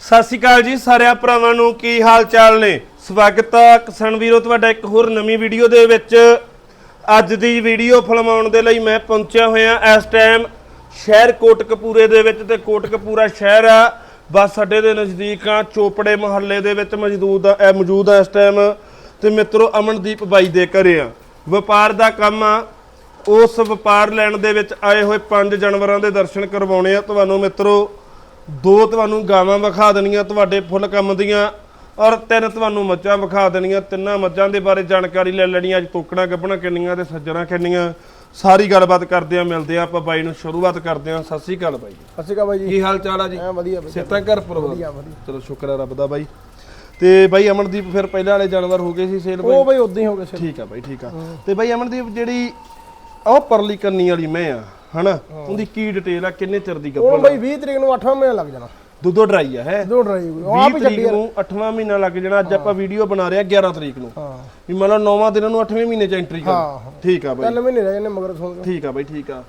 ਸਤਿ ਸ਼੍ਰੀ ਅਕਾਲ ਜੀ ਸਾਰਿਆਂ ਭਰਾਵਾਂ ਨੂੰ ਕੀ ਹਾਲ ਚਾਲ ਨੇ? ਸਵਾਗਤ ਆ ਕਿਸਾਨ ਵੀਰੋ, ਤੁਹਾਡਾ ਇੱਕ ਹੋਰ ਨਵੀਂ ਵੀਡੀਓ ਦੇ ਵਿੱਚ। ਅੱਜ ਦੀ ਵੀਡੀਓ ਫਿਲਮਾਉਣ ਦੇ ਲਈ ਮੈਂ ਪਹੁੰਚਿਆ ਹੋਇਆ ਇਸ ਟਾਈਮ ਸ਼ਹਿਰ ਕੋਟਕਪੂਰੇ ਦੇ ਵਿੱਚ ਤੇ ਕੋਟਕਪੂਰਾ ਸ਼ਹਿਰ ਆ। ਬੱਸ ਅੱਡੇ ਦੇ ਨਜ਼ਦੀਕ ਆ, ਚੋਪੜੇ ਮੁਹੱਲੇ ਦੇ ਵਿੱਚ ਮੌਜੂਦ ਆ ਮੌਜੂਦ ਆ ਇਸ ਟਾਈਮ ਤੇ ਮਿੱਤਰੋ ਅਮਨਦੀਪ ਬਾਈ ਦੇ ਘਰੇ ਆ। ਵਪਾਰ ਦਾ ਕੰਮ ਆ। ਉਸ ਵਪਾਰ ਲੈਣ ਦੇ ਵਿੱਚ ਆਏ ਹੋਏ ਪੰਜ ਜਾਨਵਰਾਂ ਦੇ ਦਰਸ਼ਨ ਕਰਵਾਉਣੇ ਆ। ਤੁਹਾਨੂੰ ਮਿੱਤਰੋ ਦੋ ਤੁਹਾਨੂੰ ਗਾਵਾਂ ਵਿਖਾ ਦੇਣੀਆਂ ਤੁਹਾਡੇ ਫੁੱਲ ਕੰਮ ਦੀਆਂ ਔਰ ਤਿੰਨ ਤੁਹਾਨੂੰ ਮੱਝਾਂ ਵਿਖਾ ਦੇਣੀਆਂ। ਤਿੰਨਾਂ ਮੱਝਾਂ ਦੇ ਬਾਰੇ ਜਾਣਕਾਰੀ ਲੈ ਲੈਣੀ ਅੱਜ ਤੋਕਣਾ ਗੱਭਣਾ ਕਿੰਨੀਆਂ ਤੇ ਸੱਜਣਾ ਕਿੰਨੀਆਂ ਸਾਰੀ ਗੱਲਬਾਤ ਕਰਦੇ ਆ ਮਿਲਦੇ ਆ ਆਪਾਂ ਬਾਈ ਨੂੰ। ਸ਼ੁਰੂਆਤ ਕਰਦੇ ਆ। ਸਤਿ ਸ੍ਰੀ ਅਕਾਲ ਬਾਈ ਸਤਿ ਸ਼੍ਰੀ ਅਕਾਲ ਬਾਈ ਜੀ। ਕੀ ਹਾਲ ਚਾਲ ਆ ਜੀ? ਐ ਵਧੀਆ ਵਧੀਆ। ਸਿੱਤਾਂ ਘਰ ਪਰਿਵਾਰ? ਵਧੀਆ ਵਧੀਆ। ਚਲੋ ਸ਼ੁਕਰ ਹੈ ਰੱਬ ਦਾ ਬਾਈ। ਤੇ ਬਾਈ ਅਮਨਦੀਪ ਫਿਰ ਪਹਿਲਾਂ ਵਾਲੇ ਜਾਨਵਰ ਹੋ ਗਏ ਸੀ ਸੇਲ ਬਾਈ ਉਹ ਬਾਈ? ਉਦਾਂ ਹੀ ਹੋ ਗਏ ਸੀ ਠੀਕ ਆ ਬਾਈ ਠੀਕ ਆ। ਤੇ ਬਾਈ ਅਮਨਦੀਪ ਜਿਹੜੀ ਉਹ ਪਰਲੀ ਕੰਨੀ ਵਾਲੀ ਮੈਂ ਆ। ਹਨਾ? ਉਹਦੀ ਕੀ ਡਿਟੇਲ ਆ ਕਿੰਨੇ ਚਿਰ ਦੀ ਉਹ ਗੱਭਣ ਬਾਈ 20 ਤਰੀਕ ਨੂੰ 8ਵਾਂ ਮਹੀਨਾ ਲੱਗ ਜਾਣਾ। ਦੁੱਧੋ ਡਰਾਈ ਆ ਹੈ? ਦੋ ਡਰਾਈ ਉਹ ਆਪ 20 ਹੀ ਤਰੀਕ ਛੱਡੀ ਨੂੰ 8ਵਾਂ ਮਹੀਨਾ ਲੱਗ ਜਾਣਾ ਅੱਜ ਆਪਾਂ ਵੀਡੀਓ ਬਣਾ ਰਹੇ ਆ 11 ਤਰੀਕ ਨੂੰ। ਹਾਂ। ਵੀ ਮੰਨ ਲਓ 9ਵਾਂ ਦਿਨ ਨੂੰ 8ਵੇਂ ਮਹੀਨੇ ਚ ਐਂਟਰੀ ਕਰ ਹਾਂ ਠੀਕ ਆ ਬਾਈ। ਤਿੰਨ ਮਹੀਨੇ ਰਹਿ ਜਾਣੇ ਮਗਰ ਸੁਣ ਠੀਕ ਆ ਬਾਈ ਠੀਕ ਆ।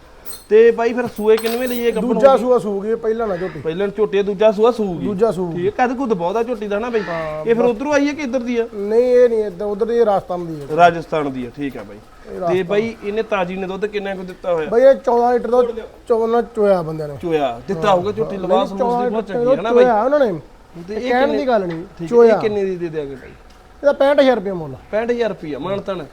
ਤੇ ਬਾਈ ਫਿਰ ਸੂਏ ਕਿੰਨਵੇਂ ਲਈਏ ਗੱਭਣ ਦੂਜਾ ਸੂਆ ਸੂ ਗਈ ਪਹਿਲਾਂ ਨਾ ਝੋਟੀ। ਪਹਿਲਾਂ ਝੋਟੇ ਦੂਜਾ ਸੂਆ ਸੂਗੀ। ਦੂਜਾ ਸੂ ਠੀਕ ਹੈ ਕਦ ਕੁਦ ਬਹੁਤਾ ਝੋਟੀ ਦਾ ਨਾ ਬਾਈ? ਇਹ ਫਿਰ ਉਧਰੋਂ ਆਈ ਹੈ ਕਿ ਇੱਧਰ ਦੀ ਆ? ਨਹੀਂ ਇਹ ਨਹੀਂ ਇਦਾਂ ਉਧਰ ਦੀ ਰਾਜਸਥਾਨ ਦੀ ਹੈ ਰਾਜਸਥਾਨ ਦੀ ਆ ਠੀਕ ਆ ਬਾਈ। ਤੇ ਬਾਈ ਇਹਨੇ ਤਾਜੀ ਨੇ ਦੁੱਧ ਕਿੰਨਾ ਕੁ ਦਿੱਤਾ ਹੋਇਆ? ਬਾਈ ਇਹ 14 ਲੀਟਰ ਦਾ 14 ਚੋਇਆ ਬੰਦਿਆਂ ਨੇ। ਚੋਇਆ ਦਿੱਤਾ ਹੋਊਗਾ ਝੋਟੀ ਲਵਾਸ ਮੂਸ ਦੀ ਬਹੁਤ ਚੰਗੀ ਹੈ ਨਾ ਬਾਈ। ਚੋਇਆ ਉਹਨਾਂ ਨੇ। ਤੇ ਇਹ ਕਹਿਣ ਦੀ ਗੱਲ ਨਹੀਂ ਹੈ ਚੋਇਆ। ਕਿੰਨੇ ਦੀ ਦੇ ਦਿਆਂਗੇ ਬਾਈ? ਇਹਦਾ 65000 ਰੁਪਏ ਮੁੱਲ 65000 ਰੁਪਿਆ ਮਾਨਤਨ।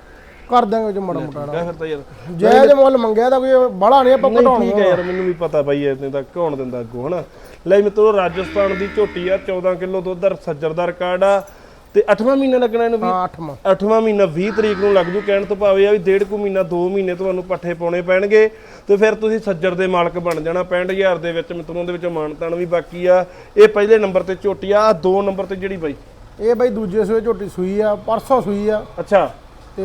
ਕਰ ਦਾਂਗੇ ਜੋ ਮੜਾ ਮੋਟਾ ਮੈਂ ਫਿਰ ਤਾਂ ਯਾਰ। ਜਾਇਜ਼ ਮੁੱਲ ਮੰਗਿਆ ਤਾਂ ਕੋਈ ਬਾਹਲਾ ਨਹੀਂ ਆਪਾਂ ਨਹੀਂ ਘਟਾਉਣਾ ਠੀਕ ਹੈ ਯਾਰ ਮੈਨੂੰ ਵੀ ਪਤਾ ਬਾਈ ਇਤਨੇ ਤਾਂ ਕੌਣ ਦਿੰਦਾ ਅੱਗੋਂ ਹਨਾ। ਲੈ ਮਿੱਤਰੋ ਰਾਜਸਥਾਨ ਦੀ ਝੋਟੀ ਆ 14 ਕਿਲੋ ਦੁੱਧ ਦਾ ਸੱਜਰ ਦਾ ਰਿਕਾਰਡ ਆ। ਤੇ 8ਵਾਂ ਮਹੀਨਾ ਲੱਗਣਾ ਇਹਨੂੰ ਵੀ? ਹਾਂ 8ਵਾਂ 8ਵਾਂ ਮਹੀਨਾ 20 ਤਰੀਕ ਨੂੰ ਲੱਗ ਜੂ ਕਹਿਣ ਤੋਂ ਭਾਵੇਂ ਆ ਵੀ ਡੇਢ ਕੁ ਮਹੀਨਾ 2 ਮਹੀਨੇ ਤੁਹਾਨੂੰ ਪੱਠੇ ਪਾਉਣੇ ਪੈਣਗੇ। ਤੇ ਫਿਰ ਤੁਸੀਂ ਸੱਜਰ ਦੇ ਮਾਲਕ ਬਣ ਜਾਣਾ 65000 ਦੇ ਵਿੱਚ ਮਿੱਤਰੋਂ ਦੇ ਵਿੱਚ ਮਾਨਤਾਨ ਵੀ ਬਾਕੀ ਆ। ਇਹ ਪਹਿਲੇ ਨੰਬਰ ਤੇ ਝੋਟੀ ਆ ਆਹ ਦੋ ਨੰਬਰ ਤੇ ਜਿਹੜੀ ਬਾਈ? ਇਹ ਬਾਈ ਦੂਜੇ ਸੂਏ ਝੋਟੀ ਸੂਈ ਆ ਪਰਸੋਂ ਸੂਈ ਆ। ਅੱਛਾ। ਤੇ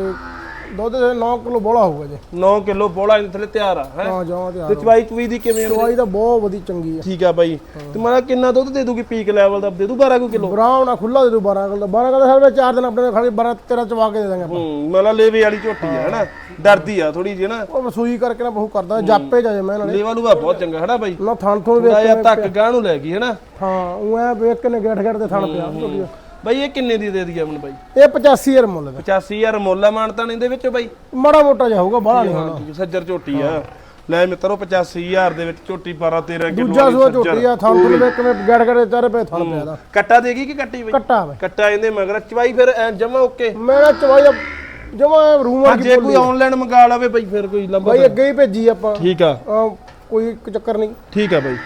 ਦੁੱਧ ਦੇ 9 ਕਿਲੋ ਬੋਲਾ ਹੋਊਗਾ ਜੇ। 9 ਕਿਲੋ ਬੋਲਾ ਇਹਦੇ ਥੱਲੇ ਤਿਆਰ ਆ ਹੈ? ਹਾਂ ਜਾਵਾਂ ਤੇ ਤੇ ਚਵਾਈ ਚੁਈ ਦੀ ਕਿਵੇਂ ਆ? ਤਾਂ ਬਹੁਤ ਵਧੀਆ ਚੰਗੀ ਆ। ਠੀਕ ਆ ਬਾਈ। ਤੇ ਮਾਰਾ ਕਿੰਨਾ ਦੁੱਧ ਦੇ ਦੂਗੀ ਪੀਕ ਲੈਵਲ ਦਾ? ਦੇ ਦੂ 12 ਕੁ ਕਿਲੋ? ਬਰਾਉਨ ਆ ਖੁੱਲਾ ਦੇ ਦੂ 12 ਕਿਲੋ। ਦਾ 12 ਕਿਲੋ ਸਾਰੇ 4 ਦਿਨ ਆਪਣੇ ਖੜੇ 12 13 ਚਵਾ ਕੇ ਦੇ ਦਾਂਗੇ ਆਪਾਂ। ਹੂੰ ਮਤਲਬ ਲੇਵੇ ਵਾਲੀ ਝੋਟੀ ਆ ਹਨਾ? ਡਰਦੀ ਆ ਥੋੜੀ ਜਿਹੀ ਨਾ ਉਹ ਸੂਈ ਕਰਕੇ ਨਾ ਬਹੁ ਕਰਦਾ ਜਾਪੇ ਜਾਏ ਮੈਂ ਨਾਲੇ। ਲੇਵਾ ਲੂਆ ਬਹੁਤ ਚੰਗਾ ਹਨਾ ਬਾਈ? ਨਾ ਥਣ ਥਣ ਵੇਖ ਥੋੜਾ ਜਿਹਾ ਧੱਕ ਗਾਂ ਨੂੰ ਲੈ ਗਈ ਹਨਾ? ਹਾਂ ਉਹ ਐ ਵੇਖ ਕੇ ਨੇ ਗੇਠ ਗੇਠ ਤੇ ਥਣ ਪਿਆ। ਬਾਈ ਇਹ ਕਿੰਨੇ ਦੀ ਦੇ ਦਈਏ ਅਮਨ ਬਾਈ? ਇਹ 85000 ਮੁੱਲ ਦਾ। 85000 ਮੁੱਲ ਆ ਮਾਨਤਾਨ ਇਹਦੇ ਵਿੱਚ ਬਾਈ? ਮਾੜਾ ਮੋਟਾ ਜਿਹਾ ਹੋਊਗਾ ਬਾਹਲਾ ਨਹੀਂ ਹੋਣਾ। ਸੱਜਰ ਝੋਟੀ ਆ। ਲੈ ਮਿੱਤਰੋ 85000 ਦੇ ਵਿੱਚ ਝੋਟੀ 12 13 ਕਿਲੋ ਦੂਜਾ ਸੂਆ ਝੋਟੀ ਆ ਥਣ ਥਣ ਵੇਖ ਕੇ ਮੈਂ ਗੇਠ ਗੇਠ ਚਾਰੇ ਪਏ ਥਣ ਪਿਆ ਦਾ ਕੱਟਾ ਦੇਗੀ ਕਿ ਕੱਟੀ ਬਾਈ? ਕੱਟਾ ਵੇ ਕੱਟਾ ਇਹਦੇ ਮਗਰ। ਚਵਾਈ ਫਿਰ ਐ ਜਮਾ ਓਕੇ? ਮੈਂ ਨਾ ਚਵਾਈ ਜਮਾ ਰੂਮ ਵਰਗੀ ਜੇ ਕੋਈ ਆਨਲਾਈਨ ਮੰਗਾ ਲਵੇ ਬਾਈ ਫਿਰ ਕੋਈ ਲੰਬਾ ਬਾਈ ਅੱਗੇ ਹੀ ਭੇਜੀ ਆਪਾਂ। ਠੀਕ ਆ। ਕੋਈ ਚੱਕਰ ਨਹੀਂ। ਠੀਕ ਆ ਬਾਈ।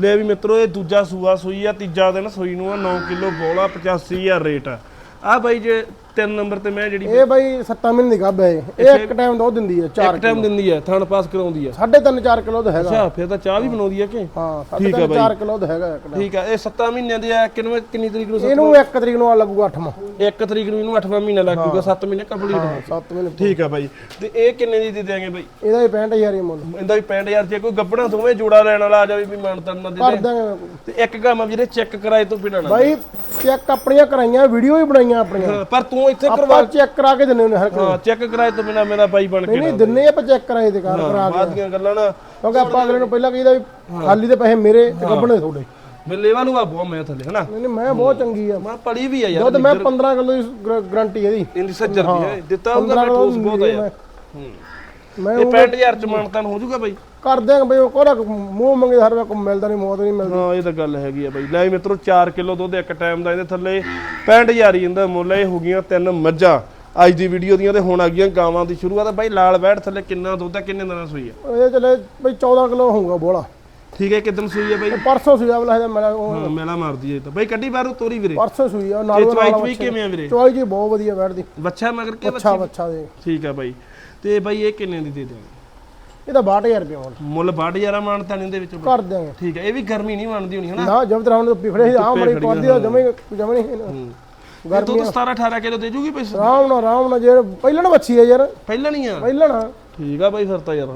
ਲੈ ਵੀ ਮਿੱਤਰੋ, ਇਹ ਦੂਜਾ ਸੂਆ ਸੂਈ ਆ, ਤੀਜਾ ਦਿਨ ਸੂਈ ਨੂੰ ਆ 9 ਕਿਲੋ ਬੋਲਾ 85000 ਰੇਟ ਆ। ਆ ਬਾਈ ਜੇ ਤਿੰਨ ਨੰਬਰ ਤੇ ਮੈਂ ਜਿਹੜੀ ਇਹ ਬਾਈ 7 ਮਹੀਨੇ ਦੀ ਗੱਭ ਹੈ ਇਹ। ਇਹ ਇੱਕ ਟਾਈਮ ਦੁੱਧ ਦਿੰਦੀ ਹੈ 4 ਇੱਕ ਟਾਈਮ ਦਿੰਦੀ ਆ ਥਣ ਪਾਸ ਕਰਾਉਂਦੀ ਸਾਢੇ ਤਿੰਨ 4 ਕਿਲੋ ਦਾ ਹੈਗਾ। ਅੱਛਾ ਫਿਰ ਤਾਂ ਚਾਹ ਵੀ ਬਣਾਉਂਦੀ ਆ ਕਿ? ਹਾਂ ਸਾਢੇ ਤਿੰਨ 4 ਕਿਲੋ ਦਾ ਹੈਗਾ ਇੱਕ time। ਠੀਕ ਆ ਇਹ 7 ਮਹੀਨਿਆਂ ਦੇ ਆ ਕਿੰਨੇ ਕਿੰਨੀ ਤਰੀਕ ਨੂੰ ਇਹਨੂੰ 1 ਤਰੀਕ ਨੂੰ ਆ ਲੱਗੂਗਾ 8ਵਾਂ 1 ਤਰੀਕ ਨੂੰ ਇਹਨੂੰ 8ਵਾਂ ਮਹੀਨਾ ਲੱਗ ਜੂਗਾ 7 ਮਹੀਨੇ ਕੰਪਲੀਟ 7 ਮਹੀਨੇ। ਠੀਕ ਆ ਬਾਈ। ਤੇ ਇਹ ਕਿੰਨੇ ਦੀ ਦੇ ਦਿਆਂਗੇ ਬਾਈ? ਇਹਦਾ ਵੀ 65000 ਹੀ ਮੁੱਲ। ਇਹਦਾ ਵੀ 65000 ਜੇ ਕੋਈ ਗੱਬਣਾ ਦੋਵੇਂ ਜੋੜਾ ਲੈਣ ਵਾਲਾ ਆ ਜਾਵੇ ਵੀ ਮਾਨਤਨ ਨਾ ਦੇ ਕਰ ਦੇ। ਦਾਂਗੇ ਤੇ ਇੱਕ ਕੰਮ ਆ ਵੀਰੇ ਚੈੱਕ ਕਰਾਏ ਤੋਂ ਬਿਨਾਂ ਨਾ ਬਾਈ ਚੈੱਕ ਆਪਣੀਆਂ ਕਰਾਈਆਂ ਵੀਡੀਓ ਵੀ ਬਣਾਈਆਂ ਆਪਣੀਆਂ। ਹਾਂ, ਪਰ ਤੂੰ ਇੱਥੇ ਕਰਵਾ ਆਪਾਂ ਚੈੱਕ ਕਰਾ ਕੇ ਦਿੰਨੇ ਹੁੰਦੇ ਹਰ ਕੋਈ ਹਾਂ ਚੈੱਕ ਕਰਾਏ ਤੋਂ ਬਿਨਾਂ ਮੇਰਾ ਬਾਈ ਬਣ ਕੇ ਨਹੀਂ ਦਿੰਨੇ ਆਪਾਂ ਚੈੱਕ ਕਰਾਏ ਤੇ ਕਾਰ ਕਰਾ ਕੇ। ਬਾਅਦ ਦੀਆਂ ਗੱਲਾਂ ਨਾ। ਕਿਉਂਕਿ ਆਪਾਂ ਅਗਲੇ ਨੂੰ ਪਹਿਲਾਂ ਕਹੀਦਾ ਵੀ ਖਾਲੀ ਦੇ ਪੈਸੇ ਮੇਰੇ ਤੇ ਗੱਬਣੇ ਤੁਹਾਡੇ। ਮੈਂ ਲੇਵਾ ਨੂੰ ਆ ਬਹੁਤ ਮੈਂ ਥੱਲੇ ਹਨਾ? ਨਹੀਂ ਨਹੀਂ ਮੈਂ ਬਹੁਤ ਚੰਗੀ ਆ। ਮੈਂ ਪੜੀ ਵੀ ਆ ਯਾਰ ਦੁੱਧ ਮੈਂ 15 ਕਿਲੋ ਦੀ ਗਰੰਟੀ ਇਹਦੀ। ਇਹਦੀ ਸੱਜਰ ਦੀ ਹੈ ਦਿੱਤਾ ਹੋਊਗਾ ਮੈਂ ਠੋਸ ਬਹੁਤ ਆ ਯਾਰ। ਹੂੰ। ਮੈਂ ਇਹ 65000 ਚ ਮਾਨਤਨ ਹੋ ਜਾਊਗਾ ਬਾਈ। ਕਰ ਦਿਆਂਗੇ ਬਈ ਉਹ ਕੋਰਾ ਮੂੰਹ ਮੰਗੇ ਹਰ ਵੇਲੇ ਮਿਲਦਾ ਨਹੀਂ ਮੌਤ ਨਹੀਂ ਮਿਲਦੀ। ਹਾਂ ਇਹ ਤਾਂ ਗੱਲ ਹੈਗੀ ਆ ਬਾਈ। ਲੈ ਮਿੱਤਰੋ 4 ਕਿਲੋ ਦੁੱਧ ਇੱਕ ਟਾਈਮ ਦਾ ਇਹਦੇ ਥੱਲੇ। 65000 ਹੀ ਇਹਦਾ ਮੁੱਲ ਇਹ ਹੋ ਗਈਆਂ ਤਿੰਨ ਮੱਝਾਂ। ਅੱਜ ਦੀ ਵੀਡੀਓ ਦੀਆਂ ਤੇ ਹੁਣ ਆ ਗਈਆਂ ਗਾਵਾਂ ਦੀ ਸ਼ੁਰੂਆਤ। ਬਾਈ ਲਾਲ ਬੈੜ ਥੱਲੇ ਕਿੰਨਾ ਦੁੱਧ ਆ ਕਿੰਨੇ ਦਿਨਾਂ ਸੂਈ ਆ? ਇਹ ਚਲੇ ਬਈ 14 ਕਿਲੋ ਹੋਊਗਾ ਬੋਲਾ ਠੀਕ ਹੈ ਕਿਦਨ ਸੂਈ ਆ ਬਾਈ? ਪਰਸੋਂ ਸੂਆ ਵਾਲਾ ਇਹਦਾ ਮੇਰਾ ਉਹ ਹਾਂ ਮੇਲਾ ਮਾਰਦੀ ਹੈ ਤਾਂ। ਬਾਈ ਕੱਢੀ ਬਾਹਰੋਂ ਤੋਰੀ ਵੀਰੇ। ਪਰਸੋਂ ਸੂਈ ਆ ਨਾਲ ਚਵਾਈ ਚਵਾਈ ਕਿਵੇਂ ਆ ਵੀਰੇ? ਚਵਾਈ ਜੀ ਬਹੁਤ ਵਧੀਆ ਬੈਠਦੀ ਬੱਚਾ ਮਗਰ ਕੇ ਅੱਛਾ ਬੱਚਾ ਦੇ। ਠੀਕ ਆ ਬਾਈ। ਤੇ ਬਾਈ ਇਹ ਕਿੰਨੇ ਦੀ ਦੇ ਦਿਆਂਗੇ ਇਹਦਾ 62000 ਰੁਪਏ ਮੁੱਲ ਮੁੱਲ 62000 ਮਾਨਤਾਂ ਦੇ ਵਿੱਚ ਕਰ ਦਿਆਂਗੇ। ਠੀਕ ਹੈ ਇਹ ਵੀ ਗਰਮੀ ਨਹੀਂ ਮੰਨਦੀ ਹੋਣੀ ਹਨਾ? ਨਾ ਜਬ ਤਰਾ ਹੁਣ ਪਿਫੜੇ ਆ ਮੜੀ ਪਾਦੀ ਦਾ ਜਮੇ ਜਮੇ ਨਹੀਂ ਦੁੱਧ 17 18 ਕਿਲੋ ਦੇ ਜੂਗੀ ਪੈਸੇ ਆਰਾਮ ਨਾਲ ਆਰਾਮ ਨਾਲ ਜੇ ਪਹਿਲਾਂ ਨਾ ਬੱਚੀ ਹੈ ਯਾਰ। ਪਹਿਲਾਂ ਨਹੀਂ ਆ? ਪਹਿਲਾਂ ਨਾ ਠੀਕ ਆ ਬਾਈ ਫਿਰ ਤਾਂ ਯਾਰ।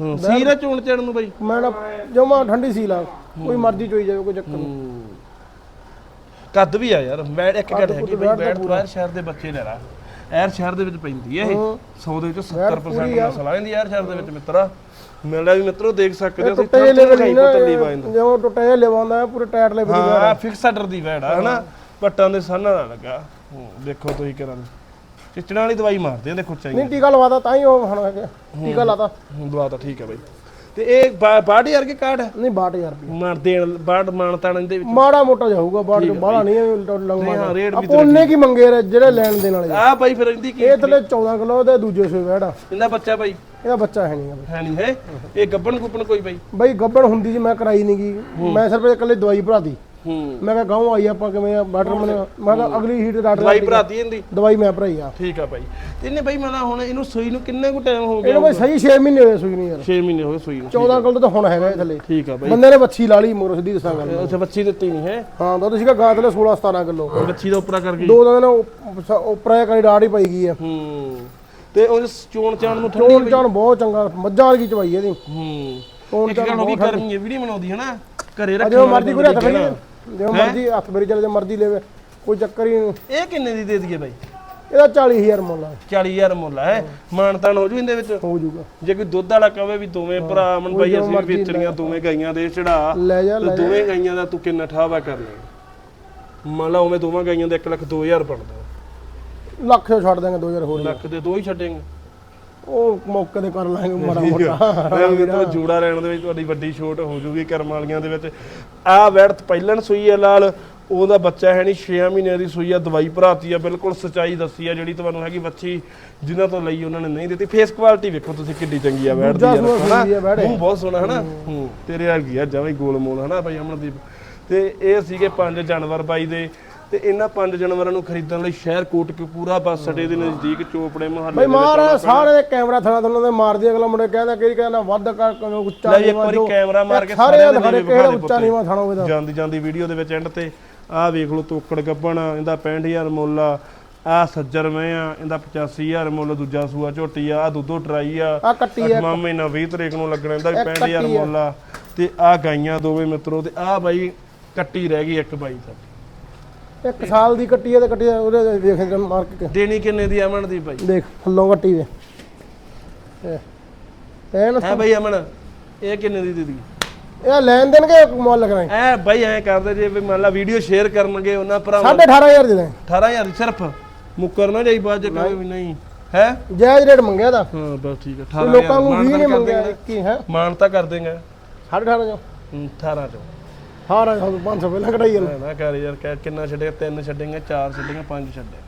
ਹਾਂ ਸੀਰਾ ਚੋਣ ਚੜਨ ਨੂੰ ਬਾਈ? ਮੈਂ ਨਾ ਜਮਾ ਠੰਡੀ ਸੀ ਲਾ ਕੋਈ ਮਰਜ਼ੀ ਚੋਈ ਜਾਵੇ ਕੋਈ ਚੱਕਰ ਨਹੀਂ। ਕੱਦ ਵੀ ਆ ਯਾਰ ਬੈੜ ਇੱਕ ਗੱਲ ਹੈਗੀ ਬਈ ਬੈੜ ਤੋਂ ਸ਼ਹਿਰ ਦੇ ਬੱਚੇ ਲੈ ਲਾ। ਐਰ ਸ਼ਹਿਰ ਦੇ ਵਿੱਚ ਪੈਂਦੀ ਹੈ ਇਹ। 100 ਦੇ ਵਿੱਚੋਂ 70% ਪੂਰੀ ਆ। ਨਸਲ ਆ ਜਾਂਦੀ ਐਰ ਸ਼ਹਿਰ ਦੇ ਵਿੱਚ ਮਿੱਤਰਾ। ਮਿਲਦਾ ਵੀ ਮਿੱਤਰੋ ਦੇਖ ਸਕਦੇ ਹੋ ਟੁੱਟੇ ਜਿਹੇ ਲੈਵਲ ਨਹੀਂ ਨਾ ਤੱਲੀ ਪਾਇੰਦਾ ਜਿਵੇਂ ਟੁੱਟੇ ਲਵਾਉਂਦਾ ਪੂਰੇ ਟਾਇਰ ਲੈਵਲ ਦੀ ਹਾਂ ਫਿਕਸਡਰ ਦੀ ਵੈੜ ਆ ਹਨਾ? ਪੱਟਾਂ ਦੇ ਸਾਨਾ ਨਾ ਲੱਗਾ। ਦੇਖੋ ਤੁਸੀਂ ਕਰਾਂ ਚਿਚੜਾਂ ਵਾਲੀ ਦਵਾਈ ਮਾਰਦੇ ਆ ਦੇਖੋ ਚਾਹੀਏ ਨਹੀਂ ਟੀਕਾ ਲਵਾਦਾ ਤਾਂ ਹੀ ਉਹ ਹੁਣ ਹੈਗਾ ਟੀਕਾ ਲਾਤਾ ਦਵਾ ਤਾਂ ਠੀਕ ਹੈ ਬਾਈ। ਤੇ ਇਹ ਬਾ- ਬਾੜੀ ਵਰਗੇ ਕਾਰਡ ਨਹੀਂ 62000 ਰੁਪਏ। ਮਾਰ ਦੇਣ ਬਾੜ ਮਾਨਤਾਣ ਇਹਦੇ ਵਿੱਚ। ਮਾੜਾ ਮੋਟਾ ਜਾਊਗਾ ਬਾੜ ਚ ਬਾਹਲਾ ਨਹੀਂ ਲੰਗਵਾ ਰੇਟ ਵੀ ਉਹਨੇ ਕੀ ਮੰਗੇ ਰੇ ਜਿਹੜੇ ਲੈਣ ਦੇਣ ਵਾਲੇ ਆ। ਬਾਈ ਫਿਰ ਇਹਦੀ ਕੀ ਇਹ ਥਲੇ 14 ਕਿਲੋ ਤੇ ਦੂਜੇ ਸੂਏ ਵੈੜਾ ਇਹਦਾ ਬੱਚਾ ਬਾਈ? ਇਹਦਾ ਬੱਚਾ ਹੈ ਨਹੀਂ ਹੈ ਨਹੀਂ ਹੈ? ਇਹ ਗੱਬਣ ਗੁੱਪਣ ਕੋਈ ਬਾਈ? ਬਈ ਗੱਬੜ ਹੁੰਦੀ ਜੀ ਮੈਂ ਕਰਾਈ ਨਹੀਂ ਗਈ ਮੈਂ ਸਿਰਫ ਇਕੱਲੇ ਦਵਾਈ ਭਰਾਤੀ। ਹੂੰ ਮੈਂ ਕਿਹਾ ਗਾਉਂ ਆਈ ਆਪਾਂ ਕਿਵੇਂ ਆ ਡਾਕਟਰ ਮਨੇ ਮੈਂ ਕਿਹਾ ਅਗਲੀ ਹੀਟ ਡਾਕਟਰ ਦਵਾਈ ਭਰਾਤੀ ਇਹਦੀ? ਦਵਾਈ ਮੈਂ ਭਰਾਈ ਆ। ਠੀਕ ਆ ਬਾਈ ਤੇ ਇਹਨੇ ਬਾਈ ਮਤਲਬ ਹੁਣ ਇਹਨੂੰ ਸੂਈ ਨੂੰ ਕਿੰਨੇ ਕੁ ਟਾਈਮ ਹੋ ਗਿਆ ਇਹਨੂੰ ਬਈ ਸਹੀ 6 ਮਹੀਨੇ ਹੋਏ ਸੂਈ ਨਹੀਂ ਯਾਰ। 6 ਮਹੀਨੇ ਹੋ ਗਏ ਸੂਈ ਨੂੰ। 14 ਕਿਲੋ ਤਾਂ ਹੁਣ ਹੈਗਾ ਇਹ ਥੱਲੇ। ਠੀਕ ਆ ਬਾਈ ਬੰਦੇ ਨੇ ਬੱਚੀ ਲਾ ਲਈ ਮਗਰ ਸਿੱਧੀ ਦੱਸਾਂ ਗੱਲ। ਉੱਥੇ ਬੱਚੀ ਦਿੱਤੀ ਨਹੀਂ ਹੈ? ਹਾਂ ਦੁੱਧ ਸੀਗਾ ਗਾਂ ਥੱਲੇ 16 17 ਕਿਲੋ। ਬੱਚੀ ਦਾ ਉਪਰਾ ਕਰ ਗਈ। ਦੋ ਦਿਨ ਉਪਰਾ ਕਰੀ ਡਾੜ ਹੀ ਪਈ ਗਈ ਆ। ਹੂੰ। ਤੇ ਉਹ ਚੋਣ ਚਾਣ ਨੂੰ ਠੰਡੀ ਚੋਣ ਚਾਣ ਬਹੁਤ ਚੰਗਾ ਮੱਝਾਂ ਵਰਗੀ ਚਵਾਈ ਇਹਦੀ। ਹੂੰ। ਚੋਣ ਗੱਲ ਹੋ ਗਈ ਗਰਮੀ ਹੈ ਵੀਡੀਓ ਬਣਾਉਂਦੀ ਹੈ ਨਾ। ਘਰੇ ਜਿਵੇਂ ਵਾਲੇ ਮਰਜ਼ੀ ਕੋਈ ਹੱਥ ਬੰਦੇ ਜਿਵੇਂ ਮਰਜ਼ੀ ਹੱਥ ਫੜੀ ਚੱਲੇ ਜੇ ਮਰਜ਼ੀ ਲੈਵੇ ਕੋਈ ਚੱਕਰ ਹੀ ਨਹੀਂ। ਇਹ ਕਿੰਨੇ ਦੀ ਦੇ ਦਈਏ ਬਾਈ? ਇਹਦਾ 40000 ਮੁੱਲ ਆ। 40000 ਮੁੱਲ ਹੈ? ਮਾਨਤਾਨ ਹੋ ਜੂ ਇਹਦੇ ਵਿੱਚ? ਹੋ ਜਾਊਗਾ ਜੇ ਕੋਈ ਦੁੱਧ ਵਾਲਾ ਕਹੇ ਵੀ ਦੋਵੇਂ ਭਰਾ ਅਮਨ ਭਾਈ ਅਸੀਂ ਵੇਚਣੀਆਂ ਦੋਵੇਂ ਗਾਈਆਂ ਦੇ ਚੜਾ ਲੈ ਜਾ ਲੈ ਦੋਵੇਂ ਗਾਈਆਂ ਦਾ ਤੂੰ ਕਿੰਨਾ ਠਾਵਾ ਕਰ ਲੈ। ਮੰਨ ਲਾ ਉਵੇਂ ਦੋਵਾਂ ਗਾਈਆਂ ਦਾ 1 ਲੱਖ 2000 ਬਣਦਾ। ਲੱਖ ਛੱਡ ਦਾਂਗੇ 2000 ਹੋਰ ਲੱਖ ਦੇ ਦੋ ਹੀ ਛੱਡੇਂਗੇ। ਉਹ ਮੌਕੇ ਤੇ ਕਰ ਲਾਂਗੇ ਮਾੜਾ ਮੋਟਾ। ਤਾਂ ਜੂੜਾ ਲੈਣ ਦੇ ਵਿੱਚ ਤੁਹਾਡੀ ਵੱਡੀ ਛੋਟ ਹੋ ਜੂਗੀ ਕਰਮ ਵਾਲੀਆਂ ਦੇ ਵਿੱਚ। ਆ ਵੈੜਤ ਪਹਿਲਣ ਸੂਈ ਹੈ ਲਾਲ ਉਹਦਾ ਬੱਚਾ ਹੈ ਨਹੀਂ 6 ਮਹੀਨਿਆਂ ਦੀ ਸੂਈ ਆ ਦਵਾਈ ਭਰਾਤੀ ਆ ਬਿਲਕੁਲ ਸਚਾਈ ਦੱਸੀ ਆ ਜਿਹੜੀ ਤੁਹਾਨੂੰ ਹੈਗੀ ਬੱਚੀ ਜਿਨ੍ਹਾਂ ਤੋਂ ਲਈ ਉਹਨਾਂ ਨੇ ਨਹੀਂ ਦਿੱਤੀ। ਫੇਸ ਕੁਆਲਿਟੀ ਵੇਖੋ ਤੁਸੀਂ ਕਿੱਡੀ ਚੰਗੀ ਆ ਵੈੜ ਦੀ ਯਾਰ ਹਨਾ? ਬਹੁਤ ਸੋਹਣਾ ਹਨਾ? ਤੇਰੇ ਵਰਗੀ ਆ ਹੀ ਗੋਲ ਮੋਲ ਹਨਾ ਭਾਈ ਅਮਨਦੀਪ? ਤੇ ਇਹ ਸੀਗੇ ਪੰਜ ਜਾਨਵਰ ਬਾਈ ਦੇ। ਤੇ ਇਹਨਾਂ ਪੰਜ ਜਾਨਵਰਾਂ ਨੂੰ ਖਰੀਦਣ ਲਈ ਸ਼ਹਿਰ ਕੋਟਕਪੂਰਾ ਬੱਸ ਅੱਡੇ ਦੇ ਨਜ਼ਦੀਕ ਚੋਪੜੇ ਮੁਹੱਲੇ ਬਈ ਮਾਰ ਸਾਰੇ ਦੇ ਕੈਮਰਾ ਥਣਾ ਥਣਾ ਦੇ ਮਾਰਦੀ ਅਗਲਾ ਮੁੰਡੇ ਕਹਿੰਦਾ ਕਿਹੜੀ ਕਹਿੰਦਾ ਵੱਧ ਕਰ ਉੱਚਾ ਜੀ, ਇੱਕ ਵਾਰੀ ਕੈਮਰਾ ਮਾਰ ਕੇ ਸਾਰੇ ਸਾਰਿਆਂ ਦੇ ਦਿਖਾਰੇ ਨੀਵੇਂ ਕਿਹੜਾ ਉੱਚਾ ਨੀਵਾਂ ਥਾਣਾ ਹੋਵੇ ਦਾ ਜਾਂਦੀ ਜਾਂਦੀ ਵੀਡੀਓ ਦੇ ਵਿੱਚ ਐਂਡ ਤੇ ਆਹ ਵੇਖ ਲਓ ਤੋਕੜ ਗੱਬਣ ਇਹਦਾ 65000 ਮੁੱਲ ਆ ਆਹ ਸੱਜਰ ਮੈਂ ਆ ਇਹਦਾ 85000 ਮੁੱਲ ਦੂਜਾ ਸੂਆ ਝੋਟੀ ਆ ਆਹ ਦੁੱਧੋ ਟਰਾਈ ਆ ਆ ਕੱਟੀ ਆ। ਅੱਠਵਾਂ ਮਹੀਨਾ 20 ਤਰੀਕ ਨੂੰ ਲੱਗਣਾ ਇਹਦਾ ਵੀ ਇੱਕ 65000 ਕੱਟੀ ਆ। ਮੁੱਲ ਆ। ਤੇ ਆਹ ਗਾਈਆਂ ਦੋਵੇਂ ਮਿੱਤਰੋ ਤੇ ਆਹ ਬਾਈ ਕੱਟੀ ਰਹਿ ਗਈ ਇੱਕ ਬਾਈ ਸਾਡੀ ਇੱਕ ਸਾਲ ਦੀ ਕੱਟੀ ਆ ਤੇ ਕੱਟੀ ਉਹਦੇ ਦੇਖ ਕੇ ਮਾਰ ਕੇ। ਦੇਣੀ ਕਿੰਨੇ ਦੀ ਅਮਨ ਦੀ ਬਾਈ ਦੇਖ ਥੱਲੋਂ ਕੱਟੀ ਦੇ। ਇਹ ਇਹ ਨਾ ਹੈ ਬਾਈ ਅਮਨ ਇਹ ਕਿੰਨੇ ਦੀ ਦਿੱਤੀ ਇਹ ਲੈਣ ਦੇਣ ਕੇ ਮੁੱਲ ਕਰਾਈ ਐ ਬਾਈ ਐ ਕਰਦੇ ਜੇ ਵੀ ਮੰਨ ਲਾ ਵੀਡੀਓ ਸ਼ੇਅਰ ਕਰਨਗੇ ਉਹਨਾਂ ਭਰਾਵਾਂ 18500 ਦੇ ਦੇ 18000 ਦੀ ਸਿਰਫ? ਮੁੱਕਰ ਨਾ ਜਾਈ ਬਾਅਦ ਚ ਕਹੇ ਵੀ ਨਹੀਂ। ਹੈ? ਜਾਇਜ਼ ਰੇਟ ਮੰਗਿਆ ਦਾ ਹਾਂ ਬਸ ਠੀਕ ਹੈ 18000 ਲੋਕਾਂ ਨੂੰ 20 ਮਾਨਤਾ ਨਹੀਂ ਮੰਗਿਆ। ਕੀ ਹੈ? ਮਾਨਤਾ ਕਰ ਦੇਂਗੇ 18.5 ਜੋ ਹੂੰ, 18 ਚੋਂ ਹਾਰਾ 500 ਪਹਿਲਾਂ ਕਢਾਈ ਜਾਂਦਾ। ਨਾ ਕਰ ਯਾਰ ਕਹਿ ਕਿੰਨਾ ਛੱਡੇਗਾ? ਤਿੰਨ ਛੱਡੇਗਾ ਚਾਰ ਛੱਡੇਗਾ ਪੰਜ ਛੱਡੇ।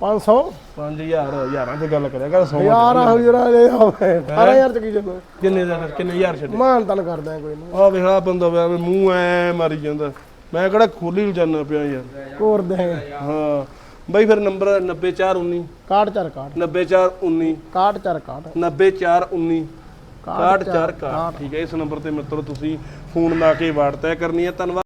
500 5000 ਹਜ਼ਾਰਾਂ ਤੇ ਗੱਲ ਕਰਿਆ ਕਰ 100 ਯਾਰ ਆ ਜਰਾ ਲੈ 18000 ਚ ਕੀ ਚੱਲੋ? ਕਿੰਨੇ ਦਾ ਫਿਰ? ਕਿੰਨੇ ਹਜ਼ਾਰ ਛੱਡੇ? ਮਾਨ ਤਨ ਕਰਦਾ ਕੋਈ ਨਹੀਂ। ਆ ਵੇਖ ਆ ਬੰਦਾ ਵੇ ਮੂੰਹ ਐ ਮਾਰੀ ਜਾਂਦਾ। ਮੈਂ ਕਿਹੜਾ ਖੋਲੀ ਜਾਣਾ ਪਿਆ ਯਾਰ। ਕੋਰ ਦੇ। ਹਾਂ। ਬਈ ਫਿਰ ਨੰਬਰ 90419 ਕਾਟ ਚਾਰ ਕਾਟ 90419 ਕਾਟ ਚਾਰ ਕਾਟ 90419 64 ਠੀਕ ਹੈ ਇਸ ਨੰਬਰ ਤੇ ਮਿੱਤਰੋ ਤੁਸੀਂ ਫੋਨ ਲਾ ਕੇ ਵਾਰ ਤੈਅ ਕਰਨੀ ਹੈ। ਧੰਨਵਾਦ।